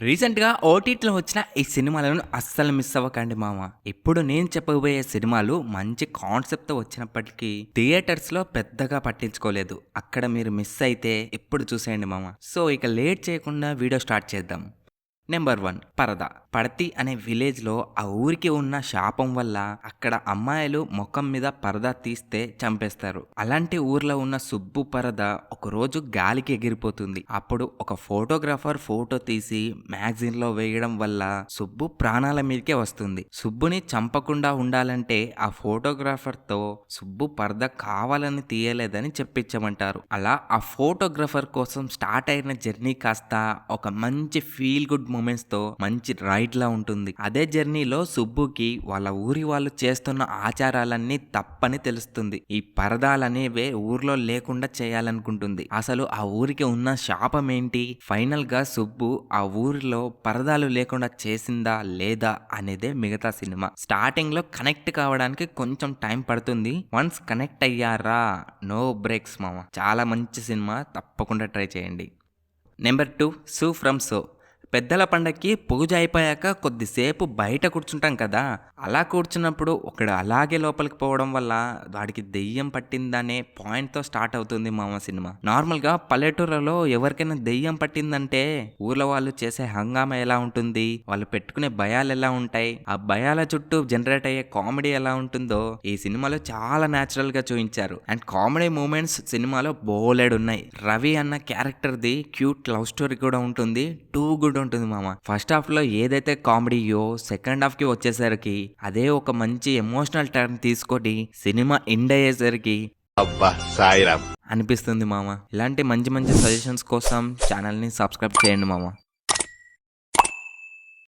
రీసెంట్గా ఓటీటీలో వచ్చిన ఈ సినిమాలను అస్సలు మిస్ అవ్వకండి మామ. ఇప్పుడు నేను చెప్పబోయే సినిమాలు మంచి కాన్సెప్ట్తో వచ్చినప్పటికీ థియేటర్స్లో పెద్దగా పట్టించుకోలేదు. అక్కడ మీరు మిస్ అయితే ఇప్పుడు చూసేయండి మామ. సో ఇక లేట్ చేయకుండా వీడియో స్టార్ట్ చేద్దాం. Number one Paradha. పడతి అనే విలేజ్లో ఆ ఊరికి ఉన్న శాపం వల్ల అక్కడ అమ్మాయిలు ముఖం మీద పరదా తీస్తే చంపేస్తారు. అలాంటి ఊర్లో ఉన్న సుబ్బు పరద ఒకరోజు గాలికి ఎగిరిపోతుంది. అప్పుడు ఒక ఫోటోగ్రాఫర్ ఫోటో తీసి మ్యాగజైన్లో వేయడం వల్ల సుబ్బు ప్రాణాల మీదకే వస్తుంది. సుబ్బుని చంపకుండా ఉండాలంటే ఆ ఫోటోగ్రాఫర్తో సుబ్బు పరద కావాలని తీయలేదని చెప్పించమంటారు. అలా ఆ ఫోటోగ్రాఫర్ కోసం స్టార్ట్ అయిన జర్నీ కాస్త ఒక మంచి ఫీల్ గుడ్ మూమెంట్స్తో మంచి రైడ్ లా ఉంటుంది. అదే జర్నీలో సుబ్బుకి వాళ్ళ ఊరి వాళ్ళు చేస్తున్న ఆచారాలన్నీ తప్పని తెలుస్తుంది. ఈ పరదాలనేవే ఊర్లో లేకుండా చేయాలనుకుంటుంది. అసలు ఆ ఊరికి ఉన్న శాపం ఏంటి ఫైనల్గా సుబ్బు ఆ ఊరిలో పరదాలు లేకుండా చేసిందా లేదా అనేదే మిగతా సినిమా. స్టార్టింగ్లో కనెక్ట్ కావడానికి కొంచెం టైం పడుతుంది. వన్స్ కనెక్ట్ అయ్యారా? నో బ్రేక్స్ మామ. చాలా మంచి సినిమా తప్పకుండా ట్రై చేయండి. Number two Su from So. పెద్దల పండక్కి పూజ అయిపోయాక కొద్దిసేపు బయట కూర్చుంటాం కదా. అలా కూర్చున్నప్పుడు ఒకడు అలాగే లోపలికి పోవడం వల్ల వాడికి దెయ్యం పట్టిందనే పాయింట్తో స్టార్ట్ అవుతుంది మామ సినిమా. నార్మల్గా పల్లెటూరులో ఎవరికైనా దెయ్యం పట్టిందంటే ఊర్లో వాళ్ళు చేసే హంగామా ఎలా ఉంటుంది? వాళ్ళు పెట్టుకునే భయాలు ఎలా ఉంటాయి? ఆ భయాల చుట్టూ జనరేట్ అయ్యే కామెడీ ఎలా ఉంటుందో ఈ సినిమాలో చాలా న్యాచురల్గా చూపించారు అండ్ కామెడీ మూమెంట్స్ సినిమాలో బోలెడ్ ఉన్నాయి రవి అన్న క్యారెక్టర్ది క్యూట్ లవ్ స్టోరీ కూడా ఉంటుంది. టూ గుడ్ ఉంటుంది మామ. ఫస్ట్ హాఫ్లో ఏదైతే కామెడీయో సెకండ్ హాఫ్కి వచ్చేసరికి అదే ఒక మంచి ఎమోషనల్ టర్న్ తీసుకొని సినిమా ఎండ్ అయ్యేసరికి అబ్బా సాయిరామ్ అనిపిస్తుంది మామ. ఇలాంటి మంచి మంచి సజెషన్స్ కోసం ఛానల్ని సబ్స్క్రైబ్ చేయండి మామ.